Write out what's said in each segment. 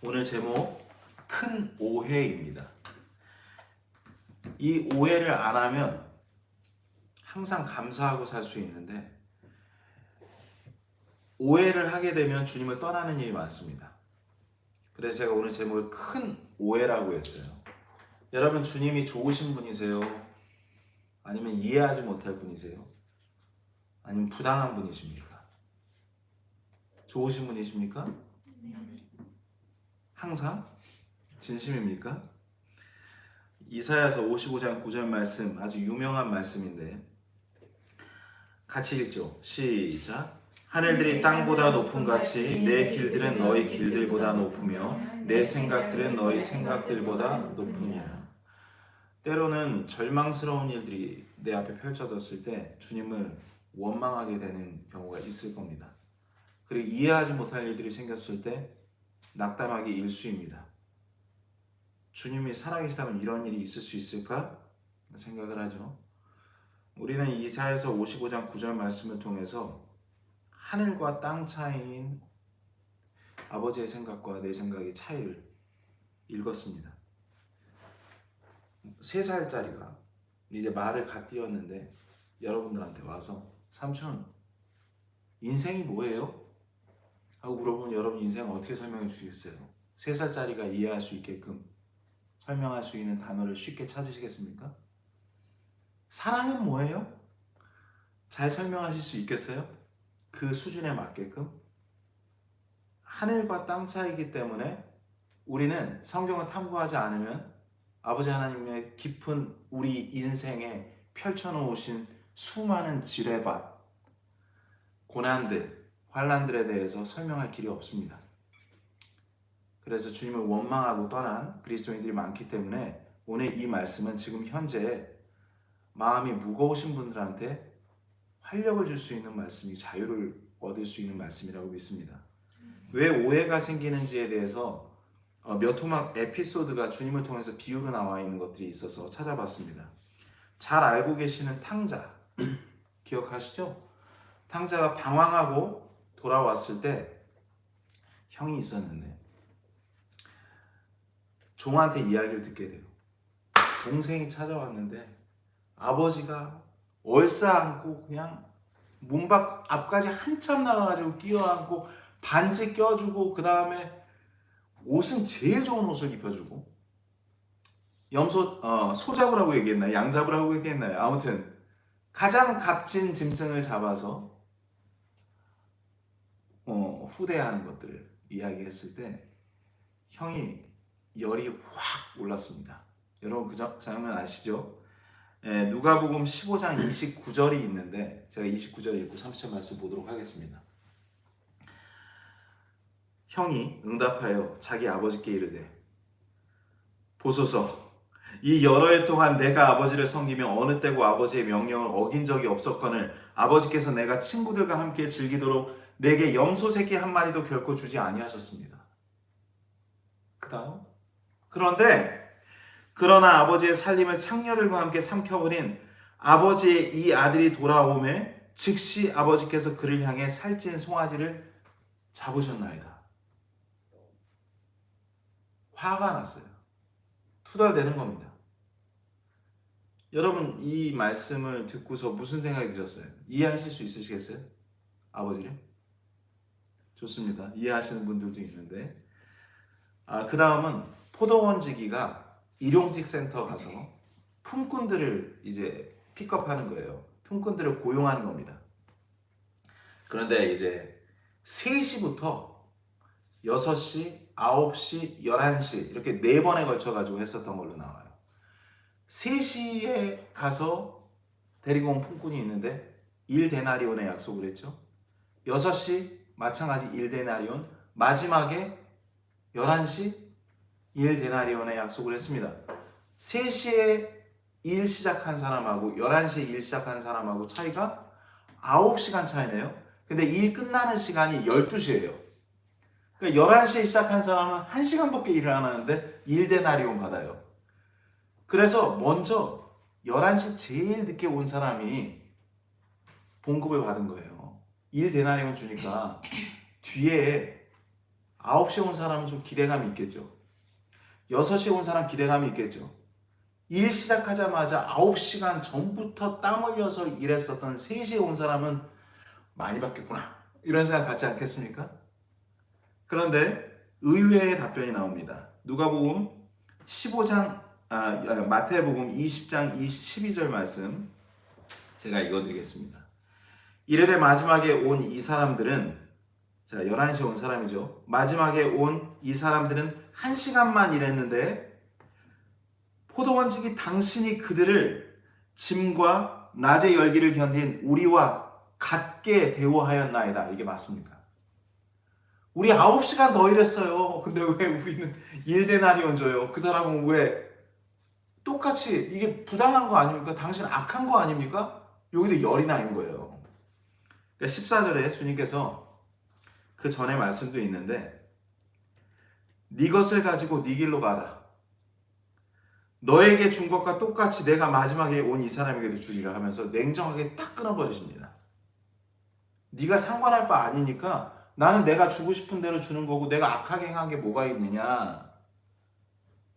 오늘 제목 큰 오해입니다. 이 오해를 안 하면 항상 감사하고 살 수 있는데 오해를 하게 되면 주님을 떠나는 일이 많습니다. 그래서 제가 오늘 제목을 큰 오해라고 했어요. 여러분 주님이 좋으신 분이세요? 아니면 이해하지 못할 분이세요? 아니면 부당한 분이십니까? 좋으신 분이십니까? 항상 진심입니까? 이사야서 55장 9절 말씀 아주 유명한 말씀인데 같이 읽죠. 시작. 하늘들이 땅보다 높은 같이 내 길들은 너희 길들보다 높으며 내 생각들은 너희 생각들보다 높으니라. 때로는 절망스러운 일들이 내 앞에 펼쳐졌을 때 주님을 원망하게 되는 경우가 있을 겁니다. 그리고 이해하지 못할 일들이 생겼을 때 낙담하기 일수입니다. 주님이 살아계시다면 이런 일이 있을 수 있을까 생각을 하죠. 우리는 이사에서 55장 9절 말씀을 통해서 하늘과 땅 차이인 아버지의 생각과 내 생각의 차이를 읽었습니다. 세 살짜리가 이제 말을 갓 띄웠는데 여러분들한테 와서 삼촌 인생이 뭐예요? 하고 물어보면 여러분 인생 어떻게 설명해 주시겠어요? 세 살짜리가 이해할 수 있게끔 설명할 수 있는 단어를 쉽게 찾으시겠습니까? 사랑은 뭐예요? 잘 설명하실 수 있겠어요? 그 수준에 맞게끔 하늘과 땅 차이기 때문에 우리는 성경을 탐구하지 않으면 아버지 하나님의 깊은 우리 인생에 펼쳐놓으신 수많은 지뢰밭, 고난들, 환란들에 대해서 설명할 길이 없습니다. 그래서 주님을 원망하고 떠난 그리스도인들이 많기 때문에 오늘 이 말씀은 지금 현재 마음이 무거우신 분들한테 활력을 줄 수 있는 말씀이 자유를 얻을 수 있는 말씀이라고 믿습니다. 왜 오해가 생기는지에 대해서 어, 몇 토막 에피소드가 주님을 통해서 비유로 나와 있는 것들이 있어서 찾아봤습니다. 잘 알고 계시는 탕자 기억하시죠? 탕자가 방황하고 돌아왔을 때 형이 있었는데 종한테 이야기를 듣게 돼요. 동생이 찾아왔는데 아버지가 얼싸안고 그냥 문 밖 앞까지 한참 나가가지고 끼어안고 반지 껴주고 그 다음에 옷은 제일 좋은 옷을 입혀주고 염소 어, 소 잡으라고 얘기했나요? 양 잡으라고 얘기했나요? 아무튼 가장 값진 짐승을 잡아서 어, 후대하는 것들을 이야기했을 때 형이 열이 확 올랐습니다. 여러분 그 장- 장면 아시죠? 예, 누가복음 15장 29절이 있는데 제가 29절 읽고 30절 말씀 보도록 하겠습니다. 형이 응답하여 자기 아버지께 이르되 보소서 이 여러 해 동안 내가 아버지를 섬기며 어느 때고 아버지의 명령을 어긴 적이 없었거늘 아버지께서 내가 친구들과 함께 즐기도록 내게 염소 새끼 한 마리도 결코 주지 아니하셨습니다. 그다음 그런데 그러나 아버지의 살림을 창녀들과 함께 삼켜버린 아버지의 이 아들이 돌아오매 즉시 아버지께서 그를 향해 살찐 송아지를 잡으셨나이다. 화가 났어요. 투덜대는 겁니다. 여러분 이 말씀을 듣고서 무슨 생각이 드셨어요? 이해하실 수 있으시겠어요? 아버지를? 좋습니다. 이해하시는 분들도 있는데 아, 그 다음은 포도원지기가 일용직 센터 가서 품꾼들을 이제 픽업하는 거예요. 품꾼들을 고용하는 겁니다. 그런데 이제 3시부터 6시, 9시, 11시 이렇게 네 번에 걸쳐 가지고 했었던 걸로 나와요. 3시에 가서 데리고 온 품꾼이 있는데 1 데나리온에 약속을 했죠. 6시 마찬가지 1데나리온 마지막에 11시 1데나리온에 약속을 했습니다. 3시에 일 시작한 사람하고 11시에 일 시작하는 사람하고 차이가 9시간 차이네요. 근데 일 끝나는 시간이 12시예요. 그러니까 11시에 시작한 사람은 1시간밖에 일을 안 하는데 1데나리온 받아요. 그래서 먼저 11시 제일 늦게 온 사람이 봉급을 받은 거예요. 1데나리온 주니까 뒤에 9시에 온 사람은 좀 기대감이 있겠죠. 6시에 온 사람 기대감이 있겠죠. 일 시작하자마자 9시간 전부터 땀 흘려서 일했었던 3시에 온 사람은 많이 바뀌었구나. 이런 생각 갖지 않겠습니까? 그런데 의외의 답변이 나옵니다. 누가복음 15장 아, 아, 마태복음 20장 12절 말씀 제가 읽어드리겠습니다. 이르되 마지막에 온 이 사람들은 자 11시에 온 사람이죠. 마지막에 온 이 사람들은 한 시간만 일했는데 포도원직이 당신이 그들을 짐과 낮의 열기를 견딘 우리와 같게 대우하였나이다. 이게 맞습니까? 우리 9시간 더 일했어요. 근데 왜 우리는 일대나리온 줘요? 그 사람은 왜 똑같이 이게 부당한 거 아닙니까? 당신 악한 거 아닙니까? 여기도 열이 나인 거예요. 그러니까 14절에 주님께서 그 전에 말씀도 있는데 네 것을 가지고 네 길로 가라. 너에게 준 것과 똑같이 내가 마지막에 온 이 사람에게도 주리라 하면서 냉정하게 딱 끊어버리십니다. 네가 상관할 바 아니니까 나는 내가 주고 싶은 대로 주는 거고 내가 악하게 행한 게 뭐가 있느냐.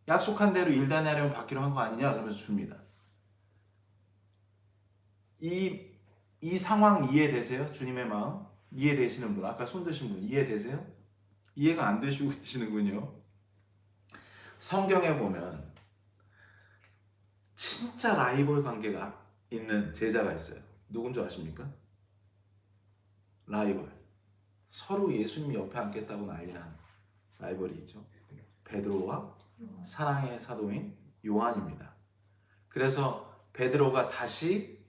약속한 대로 일단하려면 받기로 한 거 아니냐 그러면서 줍니다. 이, 이 상황 이해되세요? 주님의 마음? 이해되시는 분? 아까 손 드신 분 이해되세요? 이해가 안 되시고 계시는군요. 성경에 보면 진짜 라이벌 관계가 있는 제자가 있어요. 누군 줄 아십니까? 라이벌. 서로 예수님 옆에 앉겠다고 난리난 라이벌이 있죠. 베드로와 사랑의 사도인 요한입니다. 그래서 베드로가 다시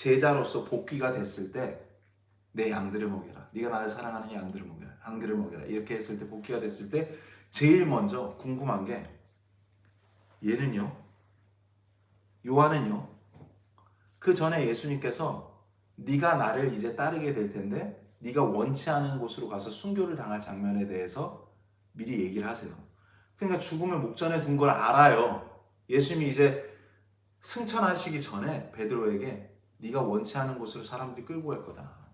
제자로서 복귀가 됐을 때 내 양들을 먹여라. 네가 나를 사랑하는 양들을 먹여라. 양들을 먹여라. 이렇게 했을 때 복귀가 됐을 때 제일 먼저 궁금한 게 얘는요. 요한은요. 그 전에 예수님께서 네가 나를 이제 따르게 될 텐데 네가 원치 않은 곳으로 가서 순교를 당할 장면에 대해서 미리 얘기를 하세요. 그러니까 죽음을 목전에 둔 걸 알아요. 예수님이 이제 승천하시기 전에 베드로에게 네가 원치 않은 곳으로 사람들이 끌고 갈 거다.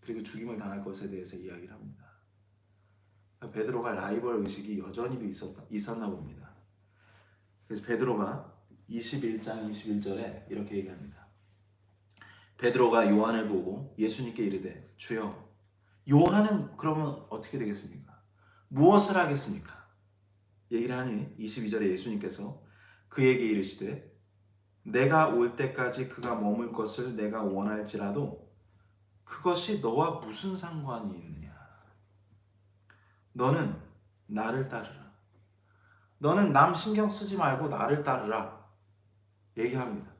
그리고 죽임을 당할 것에 대해서 이야기를 합니다. 베드로가 라이벌 의식이 여전히도 있었다, 있었나 봅니다. 그래서 베드로가 21장 21절에 이렇게 얘기합니다. 베드로가 요한을 보고 예수님께 이르되 주여 요한은 그러면 어떻게 되겠습니까? 무엇을 하겠습니까? 얘기를 하니 22절에 예수님께서 그에게 이르시되 내가 올 때까지 그가 머물 것을 내가 원할지라도 그것이 너와 무슨 상관이 있느냐? 너는 나를 따르라. 너는 남 신경 쓰지 말고 나를 따르라. 얘기합니다.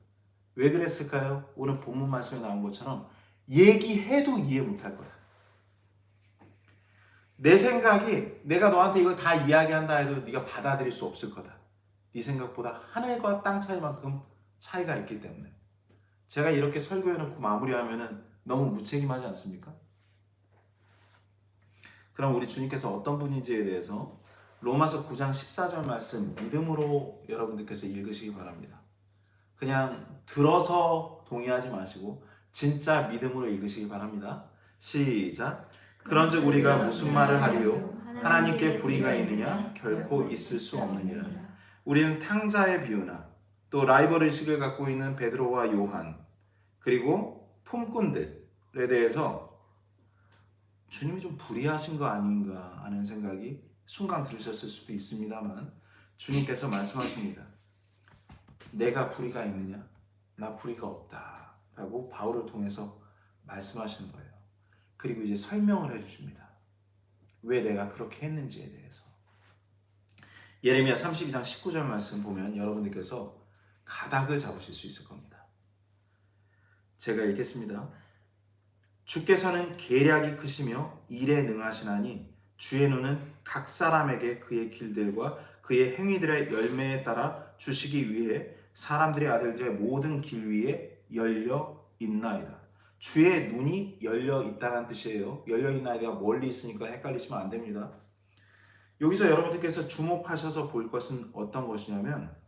왜 그랬을까요? 오늘 본문 말씀에 나온 것처럼 얘기해도 이해 못할 거야. 내 생각이 내가 너한테 이걸 다 이야기한다 해도 네가 받아들일 수 없을 거다. 네 생각보다 하늘과 땅 차이만큼 차이가 있기 때문에 제가 이렇게 설교해 놓고 마무리하면은 너무 무책임하지 않습니까? 그럼 우리 주님께서 어떤 분인지에 대해서 로마서 9장 14절 말씀 믿음으로 여러분들께서 읽으시기 바랍니다. 그냥 들어서 동의하지 마시고 진짜 믿음으로 읽으시기 바랍니다. 시작. 그런즉 우리가 무슨 말을 하리요? 하나님께 불의가 있느냐? 결코 있을 수 없느니라. 우리는 탕자의 비유나 또 라이벌 의식을 갖고 있는 베드로와 요한 그리고 품꾼들에 대해서 주님이 좀 불의하신 거 아닌가 하는 생각이 순간 들으셨을 수도 있습니다만 주님께서 말씀하십니다. 내가 불의가 있느냐? 나 불의가 없다. 라고 바울을 통해서 말씀하시는 거예요. 그리고 이제 설명을 해주십니다. 왜 내가 그렇게 했는지에 대해서. 예레미야 32장 19절 말씀 보면 여러분들께서 가닥을 잡으실 수 있을 겁니다. 제가 읽겠습니다. 주께서는 계략이 크시며 일에 능하시나니 주의 눈은 각 사람에게 그의 길들과 그의 행위들의 열매에 따라 주시기 위해 사람들의 아들들의 모든 길 위에 열려 있나이다. 주의 눈이 열려 있다는 뜻이에요. 열려 있나이다가 멀리 있으니까 헷갈리시면 안 됩니다. 여기서 여러분들께서 주목하셔서 볼 것은 어떤 것이냐면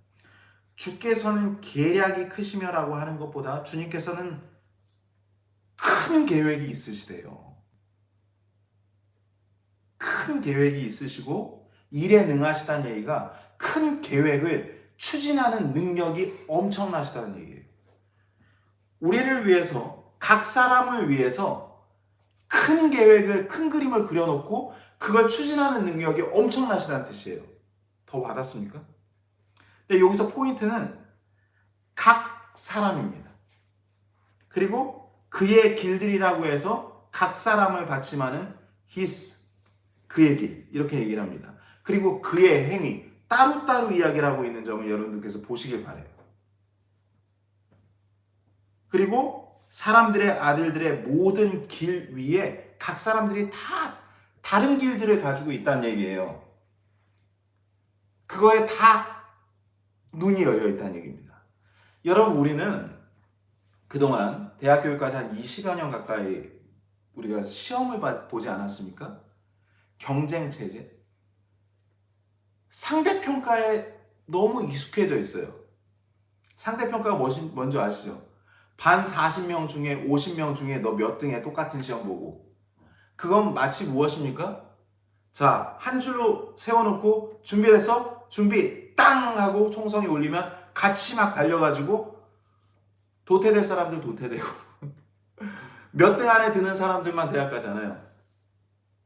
주께서는 계략이 크시며라고 하는 것보다 주님께서는 큰 계획이 있으시대요. 큰큰 계획이 있으시고 일에 능하시다는 얘기가 큰 계획을 추진하는 능력이 엄청나시다는 얘기예요. 우리를 위해서 각 사람을 위해서 큰 계획을 큰 그림을 그려놓고 그걸 추진하는 능력이 엄청나시다는 뜻이에요. 더 와닿습니까? 근데 여기서 포인트는 각 사람입니다. 그리고 그의 길들이라고 해서 각 사람을 받지만은 his 그의 길 이렇게 얘기를 합니다. 그리고 그의 행위 따로따로 이야기를 하고 있는 점을 여러분들께서 보시길 바래요. 그리고 사람들의 아들들의 모든 길 위에 각 사람들이 다 다른 길들을 가지고 있다는 얘기예요. 그거에 다 눈이 열려 있다는 얘기입니다. 여러분 우리는 그동안 대학 교육까지 한 20여 년 가까이 우리가 시험을 봐- 보지 않았습니까? 경쟁 체제. 상대평가에 너무 익숙해져 있어요. 상대평가가 뭔지 아시죠? 반 40명 중에 50명 중에 너 몇 등에 똑같은 시험 보고. 그건 마치 무엇입니까? 자, 한 줄로 세워놓고 준비됐어? 준비 땅 하고 총성이 울리면 같이 막 달려가지고 도태될 사람들 도태되고 몇 등 안에 드는 사람들만 대학 가잖아요.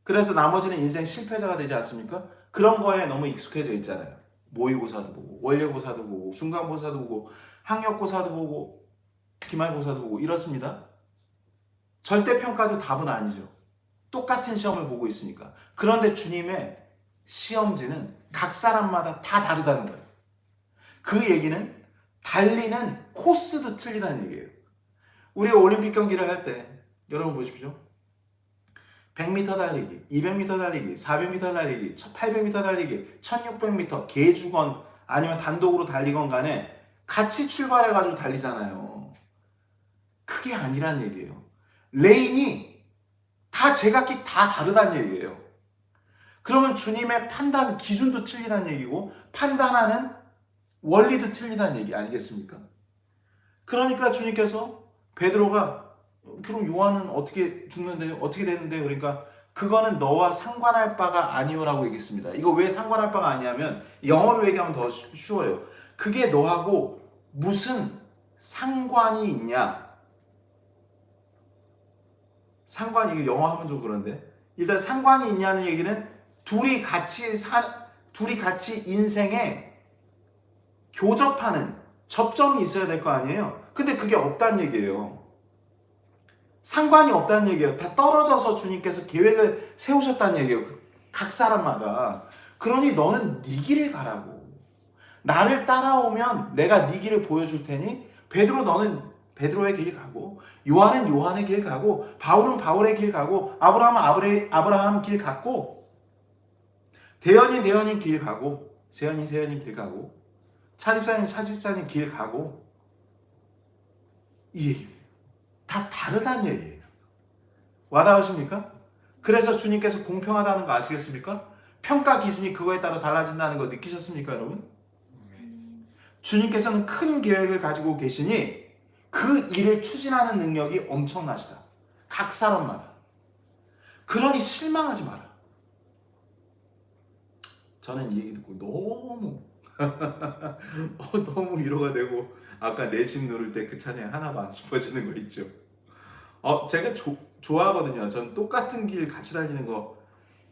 그래서 나머지는 인생 실패자가 되지 않습니까? 그런 거에 너무 익숙해져 있잖아요. 모의고사도 보고 원래고사도 보고 중간고사도 보고 학력고사도 보고 기말고사도 보고 이렇습니다. 절대평가도 답은 아니죠. 똑같은 시험을 보고 있으니까. 그런데 주님의 시험지는 각 사람마다 다 다르다는 거예요. 그 얘기는 달리는 코스도 틀리다는 얘기예요. 우리가 올림픽 경기를 할 때 여러분 보십시오. 100m 달리기, 200m 달리기, 400m 달리기, 800m 달리기, 1600m, 개주건 아니면 단독으로 달리건 간에 같이 출발해 가지고 달리잖아요. 그게 아니란 얘기예요. 레인이 다 제각기 다 다르다는 얘기예요. 그러면 주님의 판단 기준도 틀리다는 얘기고 판단하는 원리도 틀리다는 얘기 아니겠습니까? 그러니까 주님께서 베드로가 그럼 요한은 어떻게 죽는데 어떻게 되는데 그러니까 그거는 너와 상관할 바가 아니오라고 얘기했습니다. 이거 왜 상관할 바가 아니냐면 영어로 얘기하면 더 쉬- 쉬워요. 그게 너하고 무슨 상관이 있냐? 상관이 영어 하면 좀 그런데 일단 상관이 있냐는 얘기는 둘이 같이 사 둘이 같이 인생에 교접하는 접점이 있어야 될 거 아니에요. 근데 그게 없다는 얘기예요. 상관이 없다는 얘기예요. 다 떨어져서 주님께서 계획을 세우셨다는 얘기예요. 그- 각 사람마다. 그러니 너는 네 길을 가라고. 나를 따라오면 내가 네 길을 보여줄 테니 베드로 너는 베드로의 길 가고 요한은 요한의 길 가고 바울은 바울의 길 가고 아브라함은 아브레, 아브라함 길 갔고 대현이 대현이 길 가고 세현이 세현이 길 가고 차집사님 차집사님 길 가고 이 얘기입니다. 다 다르다는 얘기예요. 와닿으십니까? 그래서 주님께서 공평하다는 거 아시겠습니까? 평가 기준이 그거에 따라 달라진다는 거 느끼셨습니까, 여러분? 주님께서는 큰 계획을 가지고 계시니 그 일을 추진하는 능력이 엄청나시다. 각 사람마다. 그러니 실망하지 마라. 저는 이 얘기 듣고 너무 어, 너무 위로가 되고 아까 내 집 누를 때 그 찬양 하나도 안 짚어지는 거 있죠. 어 제가 조, 좋아하거든요. 전 똑같은 길 같이 달리는 거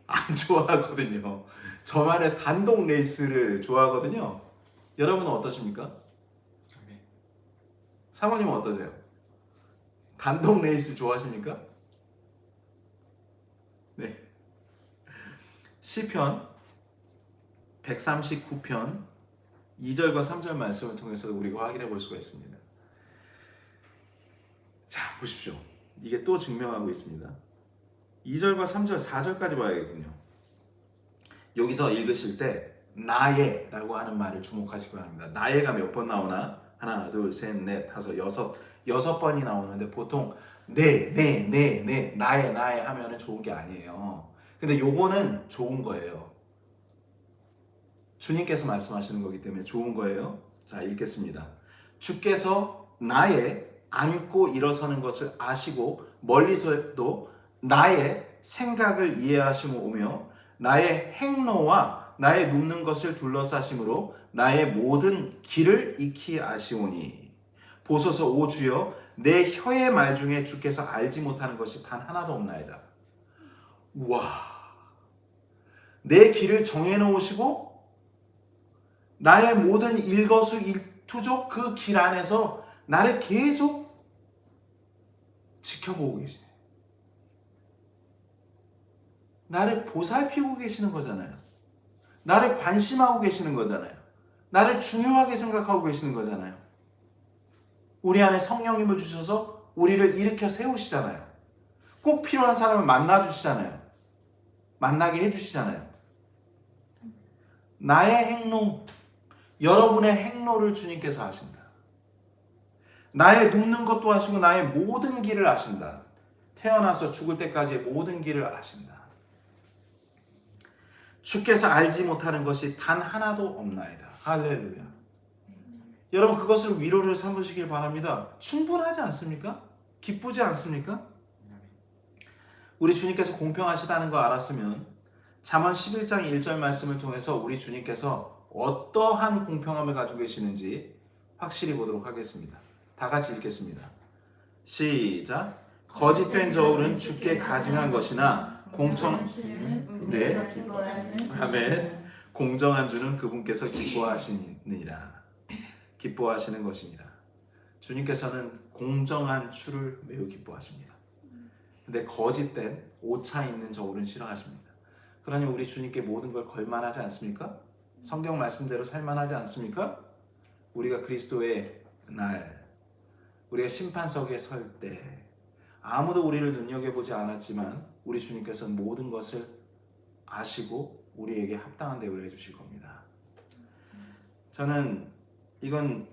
안 좋아하거든요. 저만의 단독 레이스를 좋아하거든요. 여러분은 어떠십니까? 사모님은 어떠세요? 단독 레이스 좋아하십니까? 네. 시편 139편 2절과 3절 말씀을 통해서 우리가 확인해 볼 수가 있습니다. 자, 보십시오. 이게 또 증명하고 있습니다. 2절과 3절, 4절까지 봐야겠군요. 여기서 읽으실 때 나의 라고 하는 말을 주목하시기 바랍니다. 나의가 몇 번 나오나? 하나, 둘, 셋, 넷, 다섯, 여섯, 여섯 번이 나오는데 보통 네, 네, 네, 네, 나의, 나의 하면은 좋은 게 아니에요. 근데 요거는 좋은 거예요. 주님께서 말씀하시는 거기 때문에 좋은 거예요. 자, 읽겠습니다. 주께서 나의 앉고 일어서는 것을 아시고 멀리서도 나의 생각을 이해하시오며 나의 행로와 나의 눕는 것을 둘러싸심으로 나의 모든 길을 익히 아시오니 보소서 오 주여 내 혀의 말 중에 주께서 알지 못하는 것이 단 하나도 없나이다. 우와 내 길을 정해 놓으시고 나의 모든 일거수일투족 그 길 안에서 나를 계속 지켜보고 계시네. 나를 보살피고 계시는 거잖아요. 나를 관심하고 계시는 거잖아요. 나를 중요하게 생각하고 계시는 거잖아요. 우리 안에 성령님을 주셔서 우리를 일으켜 세우시잖아요. 꼭 필요한 사람을 만나 주시잖아요. 만나게 해 주시잖아요. 나의 행로, 여러분의 행로를 주님께서 하신다. 나의 눕는 것도 하시고 나의 모든 길을 아신다. 태어나서 죽을 때까지의 모든 길을 아신다. 주께서 알지 못하는 것이 단 하나도 없나이다. 할렐루야. 여러분 그것을 위로를 삼으시길 바랍니다. 충분하지 않습니까? 기쁘지 않습니까? 우리 주님께서 공평하시다는 거 알았으면 잠언 11장 1절 말씀을 통해서 우리 주님께서 어떠한 공평함을 가지고 계시는지 확실히 보도록 하겠습니다. 다 같이 읽겠습니다. 시작. 거짓된 저울은 주께 가증한 것이나 공청 네. 아멘. 공정한 주는 그분께서 기뻐하시느니라. 기뻐하시는 것이니라. 주님께서는 공정한 주를 매우 기뻐하십니다. 근데 거짓된 오차 있는 저울은 싫어하십니다. 그러니 우리 주님께 모든 걸 걸만하지 않습니까? 성경 말씀대로 살만하지 않습니까? 우리가 그리스도의 날, 우리가 심판석에 설 때 아무도 우리를 눈여겨보지 않았지만 우리 주님께서는 모든 것을 아시고 우리에게 합당한 대우를 해주실 겁니다. 저는 이건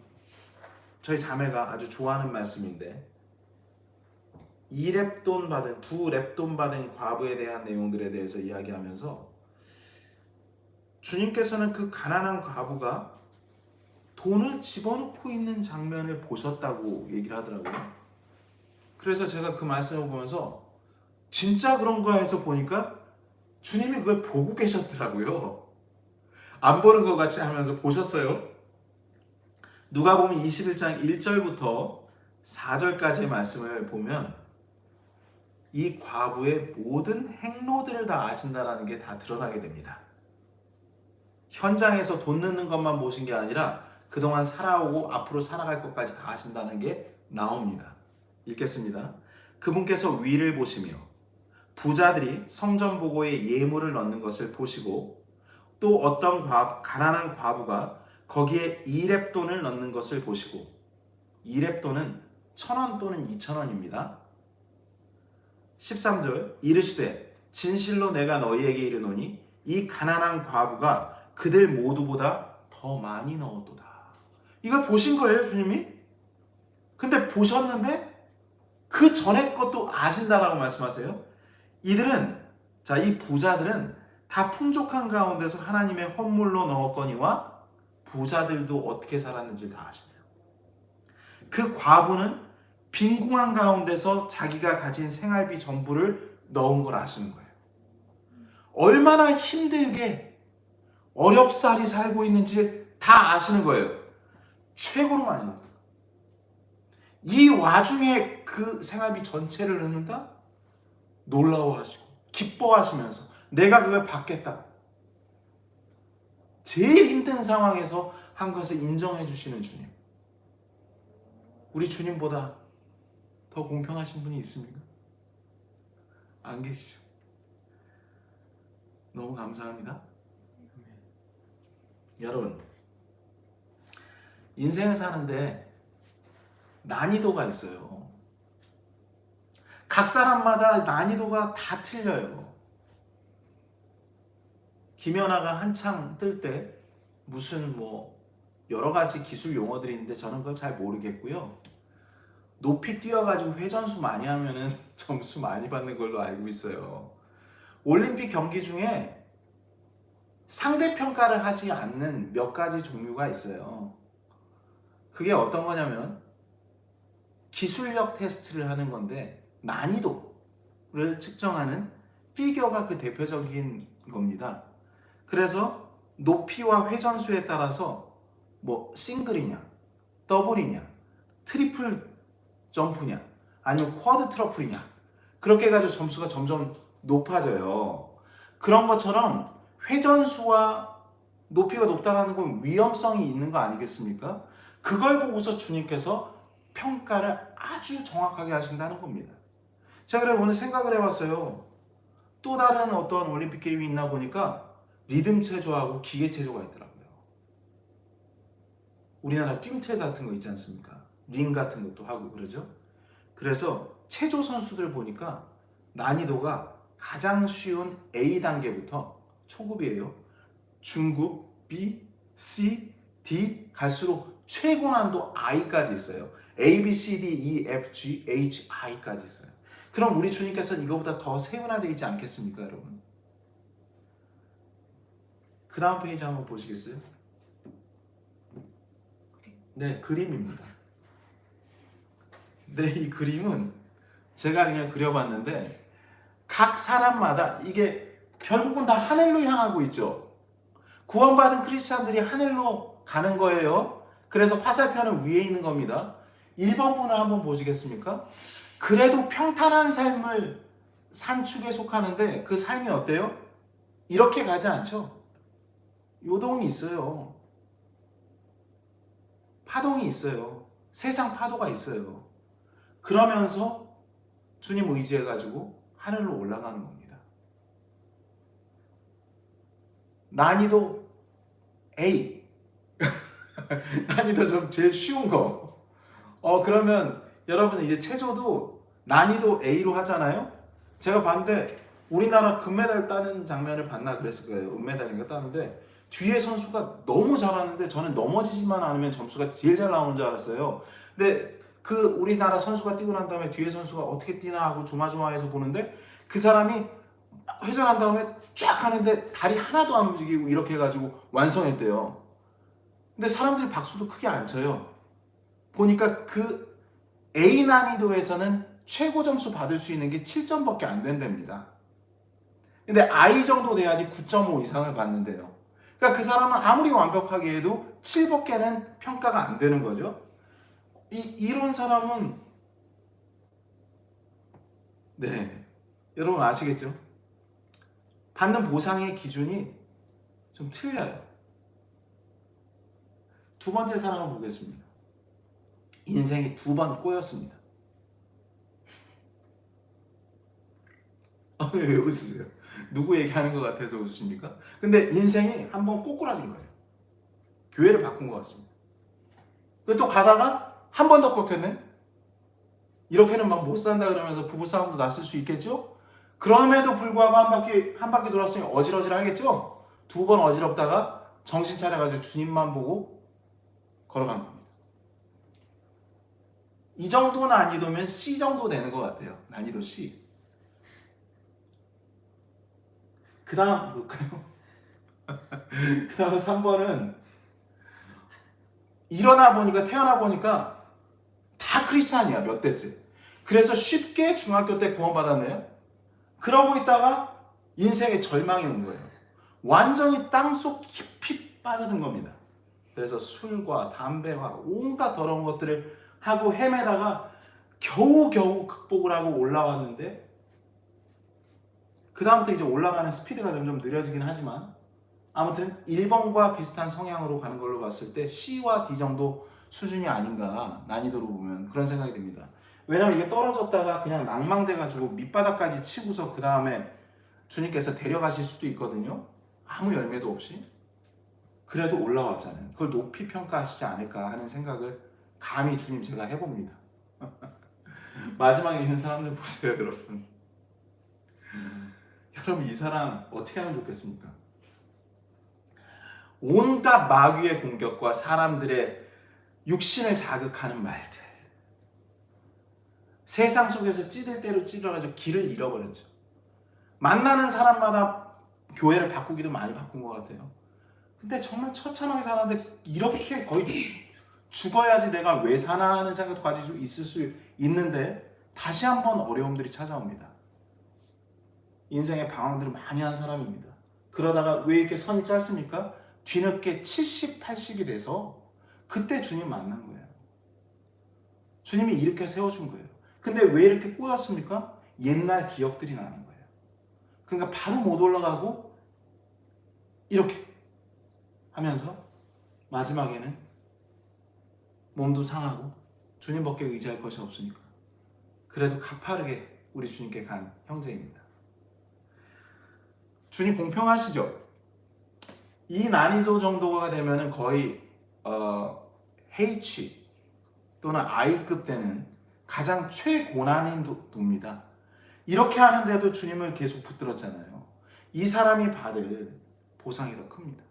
저희 자매가 아주 좋아하는 말씀인데 이 랩돈 받은 두 랩돈 받은 과부에 대한 내용들에 대해서 이야기하면서 주님께서는 그 가난한 과부가 돈을 집어넣고 있는 장면을 보셨다고 얘기를 하더라고요. 그래서 제가 그 말씀을 보면서 진짜 그런가 해서 보니까 주님이 그걸 보고 계셨더라고요. 안 보는 것 같이 하면서 보셨어요. 누가 보면 21장 1절부터 4절까지의 말씀을 보면 이 과부의 모든 행로들을 다 아신다라는 게 다 드러나게 됩니다. 현장에서 돈 넣는 것만 보신 게 아니라 그동안 살아오고 앞으로 살아갈 것까지 다 아신다는 게 나옵니다. 읽겠습니다. 그분께서 위를 보시며 부자들이 성전 보고에 예물을 넣는 것을 보시고 또 어떤 과, 가난한 과부가 거기에 2렙 돈을 넣는 것을 보시고 2렙 돈은 천 원 또는 2천원입니다. 13절 이르시되 진실로 내가 너희에게 이르노니 이 가난한 과부가 그들 모두보다 더 많이 넣었도다. 이걸 보신 거예요, 주님이? 근데 보셨는데 그 전에 것도 아신다라고 말씀하세요. 이들은 자, 이 부자들은 다 풍족한 가운데서 하나님의 헌물로 넣었거니와 부자들도 어떻게 살았는지 다 아시네요. 그 과부는 빈궁한 가운데서 자기가 가진 생활비 전부를 넣은 걸 아시는 거예요. 얼마나 힘들게 어렵사리 살고 있는지 다 아시는 거예요. 최고로 많이 넣는다. 이 와중에 그 생활비 전체를 넣는다? 놀라워하시고 기뻐하시면서 내가 그걸 받겠다. 제일 힘든 상황에서 한 것을 인정해 주시는 주님. 우리 주님보다 더 공평하신 분이 있습니까? 안 계시죠. 너무 감사합니다. 여러분, 인생을 사는데 난이도가 있어요. 각 사람마다 난이도가 다 틀려요. 김연아가 한창 뜰 때 무슨 뭐 여러 가지 기술 용어들이 있는데 저는 그걸 잘 모르겠고요. 높이 뛰어가지고 회전수 많이 하면은 점수 많이 받는 걸로 알고 있어요. 올림픽 경기 중에 상대 평가를 하지 않는 몇 가지 종류가 있어요. 그게 어떤 거냐면 기술력 테스트를 하는 건데 난이도를 측정하는 피겨가 그 대표적인 겁니다. 그래서 높이와 회전수에 따라서 뭐 싱글이냐, 더블이냐, 트리플 점프냐, 아니면 쿼드 트러플이냐 그렇게 해가지고 점수가 점점 높아져요. 그런 것처럼 회전수와 높이가 높다는 건 위험성이 있는 거 아니겠습니까? 그걸 보고서 주님께서 평가를 아주 정확하게 하신다는 겁니다. 자, 그럼 오늘 생각을 해봤어요. 또 다른 어떤 올림픽 게임이 있나 보니까 리듬 체조하고 기계 체조가 있더라고요. 우리나라 뜀틀 같은 거 있지 않습니까? 링 같은 것도 하고 그러죠. 그래서 체조 선수들 보니까 난이도가 가장 쉬운 A 단계부터 초급이에요. 중급, B, C, D 갈수록 최고 난도 I까지 있어요. A, B, C, D, E, F, G, H, I까지 있어요. 그럼 우리 주님께서는 이거보다 더 세분화되어 있지 않겠습니까, 여러분? 그 다음 페이지 한번 보시겠어요? 네, 그림입니다. 네, 이 그림은 제가 그냥 그려봤는데 각 사람마다 이게 결국은 다 하늘로 향하고 있죠. 구원받은 크리스찬들이 하늘로 가는 거예요. 그래서 화살표는 위에 있는 겁니다. 1번 분을 한번 보시겠습니까? 그래도 평탄한 삶을 산축에 속하는데 그 삶이 어때요? 이렇게 가지 않죠. 요동이 있어요. 파동이 있어요. 세상 파도가 있어요. 그러면서 주님 의지해가지고 하늘로 올라가는 겁니다. 난이도 A. 난이도 좀 제일 쉬운 거. 어, 그러면 여러분 이제 체조도 난이도 A로 하잖아요? 제가 봤는데 우리나라 금메달 따는 장면을 봤나 그랬을 거예요. 은메달인가 따는데 뒤에 선수가 너무 잘하는데 저는 넘어지지만 않으면 점수가 제일 잘 나오는 줄 알았어요. 근데 그 우리나라 선수가 뛰고 난 다음에 뒤에 선수가 어떻게 뛰나 하고 조마조마해서 보는데 그 사람이 회전한 다음에 쫙 하는데 다리 하나도 안 움직이고 이렇게 해가지고 완성했대요. 근데 사람들이 박수도 크게 안 쳐요. 보니까 그 A 난이도에서는 최고 점수 받을 수 있는 게 7점밖에 안 된답니다. 근데 I 정도 돼야지 9.5 이상을 받는데요. 그러니까 그 사람은 아무리 완벽하게 해도 7밖에는 평가가 안 되는 거죠. 이, 이런 사람은 네 여러분 아시겠죠? 받는 보상의 기준이 좀 틀려요. 두 번째 사람을 보겠습니다. 인생이 두 번 꼬였습니다. 어, 왜 웃으세요? 누구 얘기하는 것 같아서 웃으십니까? 근데 인생이 한 번 꼬꾸라진 거예요. 교회를 바꾼 것 같습니다. 또 가다가 한 번 더 꺾였네? 이렇게는 막 못 산다 그러면서 부부싸움도 났을 수 있겠죠? 그럼에도 불구하고 한 바퀴, 한 바퀴 돌았으니 어지러질 하겠죠? 두 번 어지럽다가 정신 차려가지고 주님만 보고 걸어간 겁니다. 이 정도 난이도면 C 정도 되는 것 같아요. 난이도 C. 그 다음 볼까요? 그 다음 3번은 일어나 보니까 태어나 보니까 다 크리스찬이야 몇 대째. 그래서 쉽게 중학교 때 구원받았네요. 그러고 있다가 인생의 절망이 온 거예요. 완전히 땅속 깊이 빠져든 겁니다. 그래서 술과 담배와 온갖 더러운 것들을 하고 헤매다가 겨우겨우 극복을 하고 올라왔는데 그 다음부터 이제 올라가는 스피드가 점점 느려지긴 하지만 아무튼 1번과 비슷한 성향으로 가는 걸로 봤을 때 C와 D 정도 수준이 아닌가 난이도로 보면 그런 생각이 듭니다. 왜냐면 이게 떨어졌다가 그냥 낭망돼가지고 밑바닥까지 치고서 그 다음에 주님께서 데려가실 수도 있거든요. 아무 열매도 없이. 그래도 올라왔잖아요. 그걸 높이 평가하시지 않을까 하는 생각을 감히 주님 제가 해봅니다. 마지막에 있는 사람들 보세요, 여러분. 여러분 이 사람 어떻게 하면 좋겠습니까? 온갖 마귀의 공격과 사람들의 육신을 자극하는 말들. 세상 속에서 찌들 대로 찌들어가지고 길을 잃어버렸죠. 만나는 사람마다 교회를 바꾸기도 많이 바꾼 것 같아요. 근데 정말 처참하게 살았는데 이렇게 거의 죽어야지 내가 왜 사나 하는 생각도 가지고 있을 수 있는데 다시 한번 어려움들이 찾아옵니다. 인생의 방황들을 많이 한 사람입니다. 그러다가 왜 이렇게 선이 짧습니까? 뒤늦게 70, 80이 돼서 그때 주님 만난 거예요. 주님이 이렇게 세워준 거예요. 근데 왜 이렇게 꼬였습니까? 옛날 기억들이 나는 거예요. 그러니까 바로 못 올라가고 이렇게 하면서 마지막에는 몸도 상하고 주님밖에 의지할 것이 없으니까 그래도 가파르게 우리 주님께 간 형제입니다. 주님 공평하시죠? 이 난이도 정도가 되면은 거의 어, H 또는 I급 되는 가장 최고난인 도- 도입니다. 이렇게 하는데도 주님을 계속 붙들었잖아요. 이 사람이 받을 보상이 더 큽니다.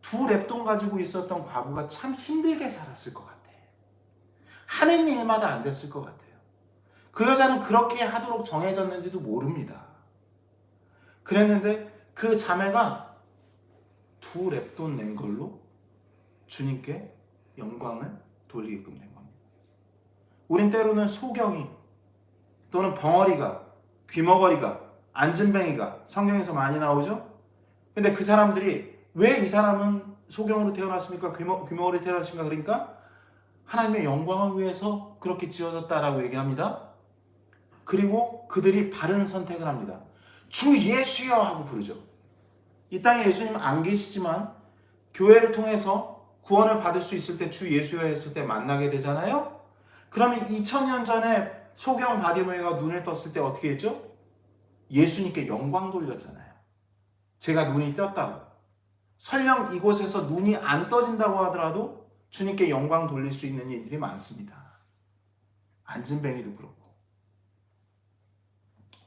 두 랩돈 가지고 있었던 과부가 참 힘들게 살았을 것 같아. 하는 일마다 안 됐을 것 같아요. 그 여자는 그렇게 하도록 정해졌는지도 모릅니다. 그랬는데 그 자매가 두 랩돈 낸 걸로 주님께 영광을 돌리게끔 된 겁니다. 우린 때로는 소경이 또는 벙어리가 귀머거리가 안진뱅이가 성경에서 많이 나오죠. 근데 그 사람들이 왜 이 사람은 소경으로 태어났습니까? 귀머, 귀머거리 태어났습니까? 그러니까 하나님의 영광을 위해서 그렇게 지어졌다라고 얘기합니다. 그리고 그들이 바른 선택을 합니다. 주 예수여 하고 부르죠. 이 땅에 예수님 안 계시지만 교회를 통해서 구원을 받을 수 있을 때 주 예수여 했을 때 만나게 되잖아요. 그러면 2000년 전에 소경 바디모이가 눈을 떴을 때 어떻게 했죠? 예수님께 영광 돌렸잖아요. 제가 눈이 떴다고. 설령 이곳에서 눈이 안 떠진다고 하더라도 주님께 영광 돌릴 수 있는 일들이 많습니다. 안진뱅이도 그렇고.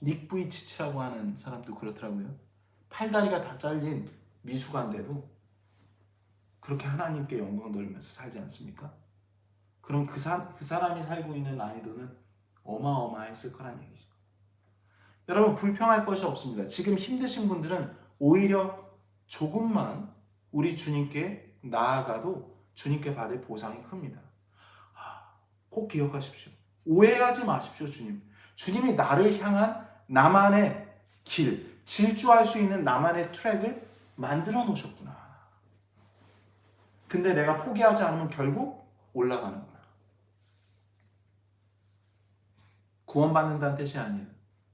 닉 부이치치라고 하는 사람도 그렇더라고요. 팔다리가 다 잘린 미숙한데도 그렇게 하나님께 영광 돌리면서 살지 않습니까? 그럼 그, 사, 그 사람이 살고 있는 난이도는 어마어마했을 거란 얘기죠. 여러분 불평할 것이 없습니다. 지금 힘드신 분들은 오히려 조금만 우리 주님께 나아가도 주님께 받을 보상이 큽니다. 아, 꼭 기억하십시오. 오해하지 마십시오, 주님. 주님이 나를 향한 나만의 길, 질주할 수 있는 나만의 트랙을 만들어 놓으셨구나. 근데 내가 포기하지 않으면 결국 올라가는구나. 구원받는다는 뜻이 아니에요.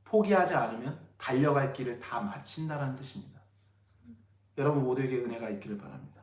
포기하지 않으면 달려갈 길을 다 마친다라는 뜻입니다. 여러분 모두에게 은혜가 있기를 바랍니다.